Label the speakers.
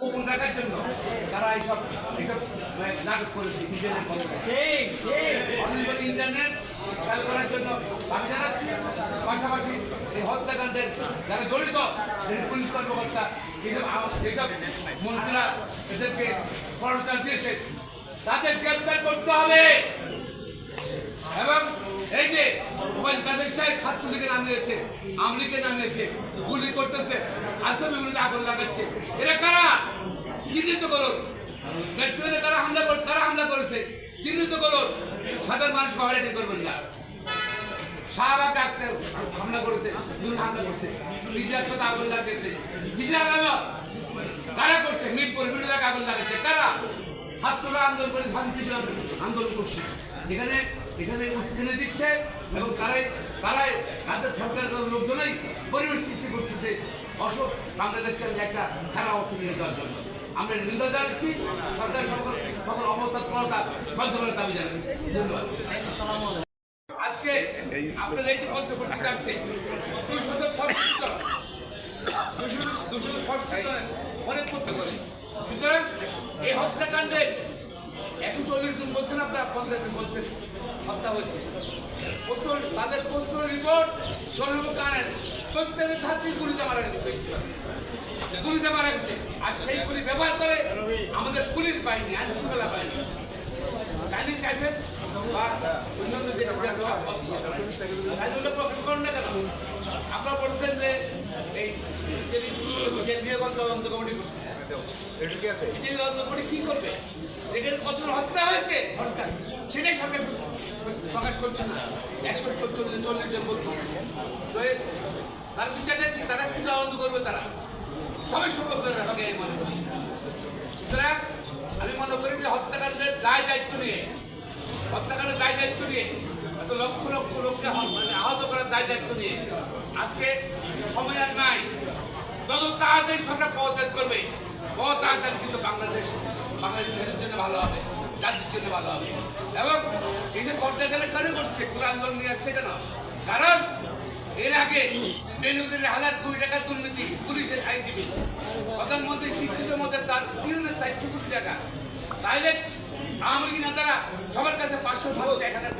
Speaker 1: গোপন রাখার জন্য তারা এইসব এইসব মানে নাটক করেছে ইন্টারনেট চালু করার জন্য আমি জানাচ্ছি পাশাপাশি এই হত্যাকাণ্ডের যারা জড়িত পুলিশ কর্মকর্তা যেসব আ- যেসব মন্ত্রীরা এদেরকে দিয়েছে তাদের গ্রেপ্তার করতে হবে। এবং এই যে মোবাইল কাদের সাহেব ছাত্রলীগে নামিয়েছে আমলিকে নামিয়েছে গুলি করতেছে আসলে আগুন লাগাচ্ছে। এরা মেট্রোতে কারা হামলা করে কারা হামলা করেছে। চিহ্নিত করুন। সাধারণ মানুষ হয়রানি করবেন না। শাহবাগ আসছে হামলা করেছে, দুই হামলা করছে। রিজার্ভ পথে আগুন লাগিয়েছে। কিসের আদালত কারা করছে? মিরপুর জায়গায় আগুন লাগাচ্ছে কারা? ছাত্ররা আন্দোলন করে শান্তি আন্দোলন করছে। এখানে এখানে উস্কানি দিচ্ছে এবং তারাই তারাই অশোক বাংলাদেশকে একটা খারাপ অর্থ নিয়ে দেওয়ার জন্য। আমরা নিন্দা জানাচ্ছি, সরকার সকল সকল দাবি জানাচ্ছি। ধন্যবাদ। আজকে আপনার এই যে পঞ্চকোটি দুশো দুশো ষষ্ঠী জনের অনেক করতে পারে সুতরাং এই হত্যাকাণ্ডে একশো চল্লিশ জন বলছেন, আপনারা পঞ্চাশ বলছেন, হত্যা হয়েছে। তাদের প্রশ্ন রিপোর্ট প্রত্যেকের ছাত্রী গুলিতে মারা গেছে। গুলিতে মারা গেছে। আর সেই গুলি ব্যবহার করে আমাদের পুলিশ বাহিনী আইন শৃঙ্খলা বাহিনী চাইনিজ টাইপের বা অন্যান্য যে করেন না কেন? আপনারা বলছেন যে এই কেন্দ্রীয় তদন্ত কমিটি করছে তদন্ত কমিটি কি করবে? এখানে কতজন হত্যা হয়েছে? সেটাই সরকার প্রকাশ করছে না। একশো চল্লিশ চল্লিশ জন বলছে। তো তার বিচারটা কি? তারা কি তদন্ত করবে তারা। সবাই সম্ভব করে আমাকে এই মনে করি সুতরাং আমি মনে করি যে হত্যাকাণ্ডের দায় দায়িত্ব নিয়ে, হত্যাকাণ্ডের দায় দায়িত্ব নিয়ে, এত লক্ষ লক্ষ লোককে মানে আহত করার দায় দায়িত্ব নিয়ে আজকে সময় আর নাই। যত তাড়াতাড়ি সরকার পদত্যাগ করবে। তত তাড়াতাড়ি কিন্তু বাংলাদেশ বাংলাদেশের জন্য ভালো হবে। জাতির জন্য ভালো হবে। এবং এই যে গেলে কেন করছে কোন আন্দোলন নিয়ে আসছে কেন? কারণ এর আগে বেনুদের হাজার কোটি টাকা দুর্নীতি পুলিশের আইনজীবী প্রধানমন্ত্রী শিক্ষিত মধ্যে তার তিনের চারশো কোটি টাকা। তাইলে আওয়ামী লীগ নেতারা সবার কাছে পাঁচশো সাতশো এক হাজার